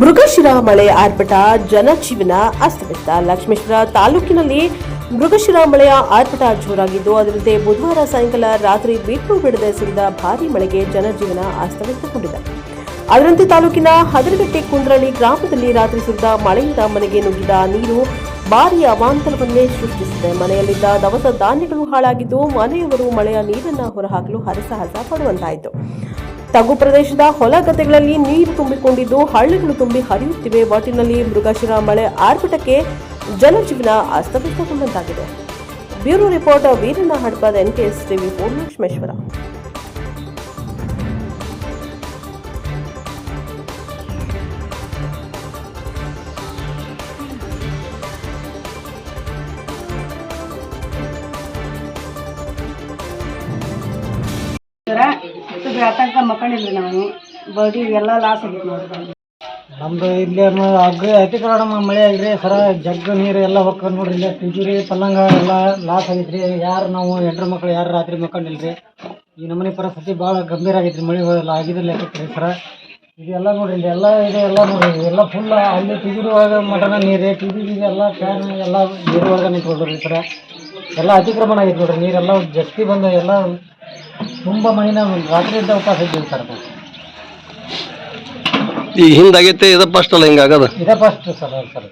ಮೃಗಶಿರ ಮಳೆ ಆರ್ಭಟ, ಜನಜೀವನ ಅಸ್ತವ್ಯಸ್ತ. ಲಕ್ಷ್ಮೇಶ್ವರ ತಾಲೂಕಿನಲ್ಲಿ ಮೃಗಶಿರ ಮಳೆಯ ಆರ್ಭಟ ಜೋರಾಗಿದ್ದು, ಅದರಂತೆ ಬುಧವಾರ ಸಾಯಂಕಾಲ ರಾತ್ರಿ ಬಿಟ್ಟು ಬಿಡದೆ ಸುರಿದ ಭಾರೀ ಮಳೆಗೆ ಜನಜೀವನ ಅಸ್ತವ್ಯಸ್ತಗೊಂಡಿದೆ. ಅದರಂತೆ ತಾಲೂಕಿನ ಹದರಗಟ್ಟೆ ಕುಂದ್ರಳ್ಳಿ ಗ್ರಾಮದಲ್ಲಿ ರಾತ್ರಿ ಸುರಿದ ಮಳೆಯಿಂದ ಮನೆಗೆ ನುಗ್ಗಿದ ನೀರು ಭಾರಿ ಅವಾಂತರವನ್ನೇ ಸೃಷ್ಟಿಸಿದೆ. ಮನೆಯಲ್ಲಿದ್ದ ದವಸ ಧಾನ್ಯಗಳು ಹಾಳಾಗಿದ್ದು ಮನೆಯವರು ಮಳೆಯ ನೀರನ್ನು ಹೊರಹಾಕಲು ಹರಸಾಹಸ ಪಡುವಂತಾಯಿತು. ತಗ್ಗು ಪ್ರದೇಶದ ಹೊಲ ಗದ್ದೆಗಳಲ್ಲಿ ನೀರು ತುಂಬಿಕೊಂಡಿದ್ದು, ಹಳ್ಳಿಗಳು ತುಂಬಿ ಹರಿಯುತ್ತಿವೆ. ಒಟ್ಟಿನಲ್ಲಿ ಮೃಗಶಿರ ಮಳೆ ಆರ್ಭಟಕ್ಕೆ ಜನಜೀವನ ಅಸ್ತವ್ಯಸ್ತಗೊಂಡಂತಾಗಿದೆ. Bureau report Veeranna Hadpad S TV four ಇಷ್ಟು ಮಕ್ಕಳಿಲ್ಲ ನಾವು. ಎಲ್ಲ ಲಾಸ್ ಆಗಿತ್ತು ನೋಡ್ರಿ ನಮ್ದು ಇಲ್ಲಿ ಅಗ್ಗ ಅತಿಕ್ರಮಣ ಮಳೆ ಆಗ್ರಿ, ಸರ ಜಗ್ಗ ನೀರು ಎಲ್ಲ ಹೊಕ್ಕ ನೋಡ್ರಿ, ಇಲ್ಲ ತಿಜುರಿ, ಪಲ್ಲಂಗ ಎಲ್ಲ ಲಾಸ್ ಆಗೈತ್ರಿ. ಯಾರು ನಾವು ಹೆಂಡ್ರ ಮಕ್ಳು, ಯಾರು ರಾತ್ರಿ ಮಕ್ಕಂಡಿಲ್ರಿ. ಈ ನಮ್ಮನೆ ಪರಿಸ್ಥಿತಿ ಭಾಳ ಗಂಭೀರ ಆಗೈತ್ರಿ, ಮಳೆ ಎಲ್ಲ ಆಗಿದೆ ಯಾಕೈತ್ರಿ ಸರ. ಇದೆಲ್ಲ ನೋಡ್ರಿ, ಇಲ್ಲಿ ಎಲ್ಲ ಇದೆ, ಎಲ್ಲ ನೋಡ್ರಿ, ಎಲ್ಲ ಫುಲ್ ಅಲ್ಲಿ ತಿಜುರಿ ಒಳಗೆ ಮಟನ ನೀರು, ಟಿವಿ ಎಲ್ಲ ಫ್ಯಾನ್ ಎಲ್ಲ ನೀರು ಒಳಗೆ ನಿಂತ್ಕೊಂಡ್ರಿ ಸರ. ಎಲ್ಲ ಅತಿಕ್ರಮಣ ಆಗೈತೆ ನೋಡ್ರಿ, ನೀರೆಲ್ಲ ಜಾಸ್ತಿ ಬಂದು ಎಲ್ಲ ತುಂಬ ಮೈನ ರಾತ್ರಿಯಿಂದ ಉಪವಾಸ ಇದ್ದೀವಿ ಸರ್ ಈಗ ಈ ಹಿಂದಾಗೈತೆ ಇದ ಫಸ್ಟ್ ಅಲ್ಲ ಹಿಂಗಾಗದ? ಇದೇ ಫಸ್ಟ್ ಸರ್ ಸರ್.